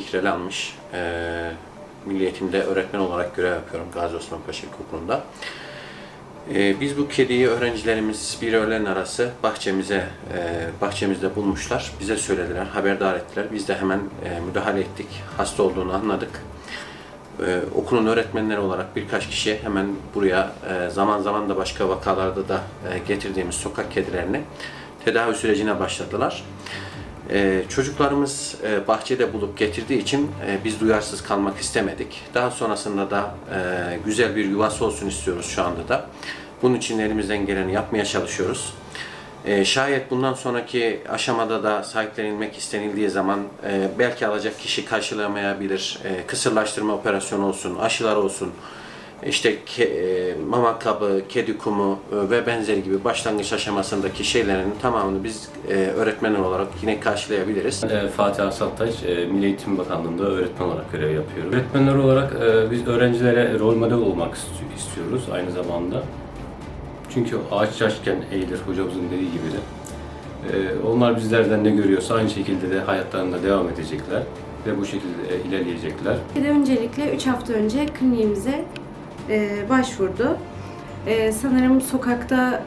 Fikreli almış. Ee, Milli Eğitim'de öğretmen olarak görev yapıyorum Gazi Osman Paşa İlkokulu'nda. Ee, biz bu kediyi öğrencilerimiz bir öğlen arası bahçemize e, bahçemizde bulmuşlar. Bize söylediler, haberdar ettiler. Biz de hemen e, müdahale ettik. Hasta olduğunu anladık. Ee, okulun öğretmenleri olarak birkaç kişi hemen buraya e, zaman zaman da başka vakalarda da e, getirdiğimiz sokak kedilerini tedavi sürecine başladılar. Ee, çocuklarımız e, bahçede bulup getirdiği için e, biz duyarsız kalmak istemedik. Daha sonrasında da e, güzel bir yuvası olsun istiyoruz şu anda da. Bunun için elimizden geleni yapmaya çalışıyoruz. E, şayet bundan sonraki aşamada da sahiplenilmek istenildiği zaman e, belki alacak kişi karşılayamayabilir. E, kısırlaştırma operasyonu olsun, aşılar olsun, işte ke, e, mama kabı, kedi kumu e, ve benzeri gibi başlangıç aşamasındaki şeylerin tamamını biz e, öğretmenler olarak yine karşılayabiliriz. E, Fatih Aslantaş, e, Milli Eğitim Bakanlığı'nda öğretmen olarak görev yapıyorum. Öğretmenler olarak e, biz öğrencilere rol model olmak isti- istiyoruz aynı zamanda. Çünkü ağaç yaşken eğilir hocamızın dediği gibi de. E, Onlar bizlerden ne görüyorsa aynı şekilde de hayatlarında devam edecekler ve bu şekilde e, ilerleyecekler. Öncelikle 3 hafta önce kliniğimize e, başvurdu. E, sanırım sokakta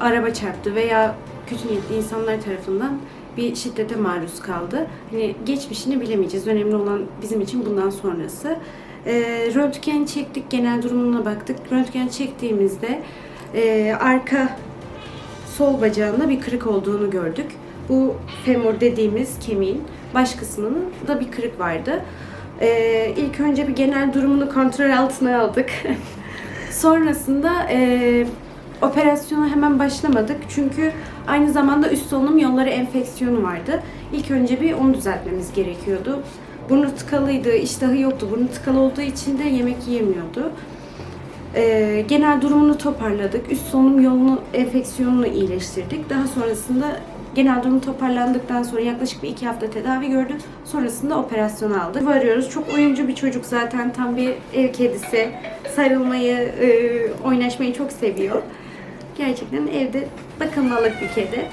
araba çarptı veya kötü niyetli insanlar tarafından bir şiddete maruz kaldı. Hani geçmişini bilemeyeceğiz. Önemli olan bizim için bundan sonrası. E, röntgen çektik, genel durumuna baktık. Röntgen çektiğimizde e, arka sol bacağında bir kırık olduğunu gördük. Bu femur dediğimiz kemiğin baş kısmının da bir kırık vardı. Ee, ilk önce bir genel durumunu kontrol altına aldık. Sonrasında e, operasyona hemen başlamadık çünkü aynı zamanda üst solunum yolları enfeksiyonu vardı. İlk önce bir onu düzeltmemiz gerekiyordu. Burnu tıkalıydı, iştahı yoktu. Burnu tıkalı olduğu için de yemek yiyemiyordu. Ee, genel durumunu toparladık. Üst solunum yolunu enfeksiyonunu iyileştirdik. Daha sonrasında genel durum toparlandıktan sonra yaklaşık bir iki hafta tedavi gördü. Sonrasında operasyon aldık. Varıyoruz. Çok oyuncu bir çocuk zaten. Tam bir ev kedisi. Sarılmayı, e, oynaşmayı çok seviyor. Gerçekten evde bakılmalık bir kedi.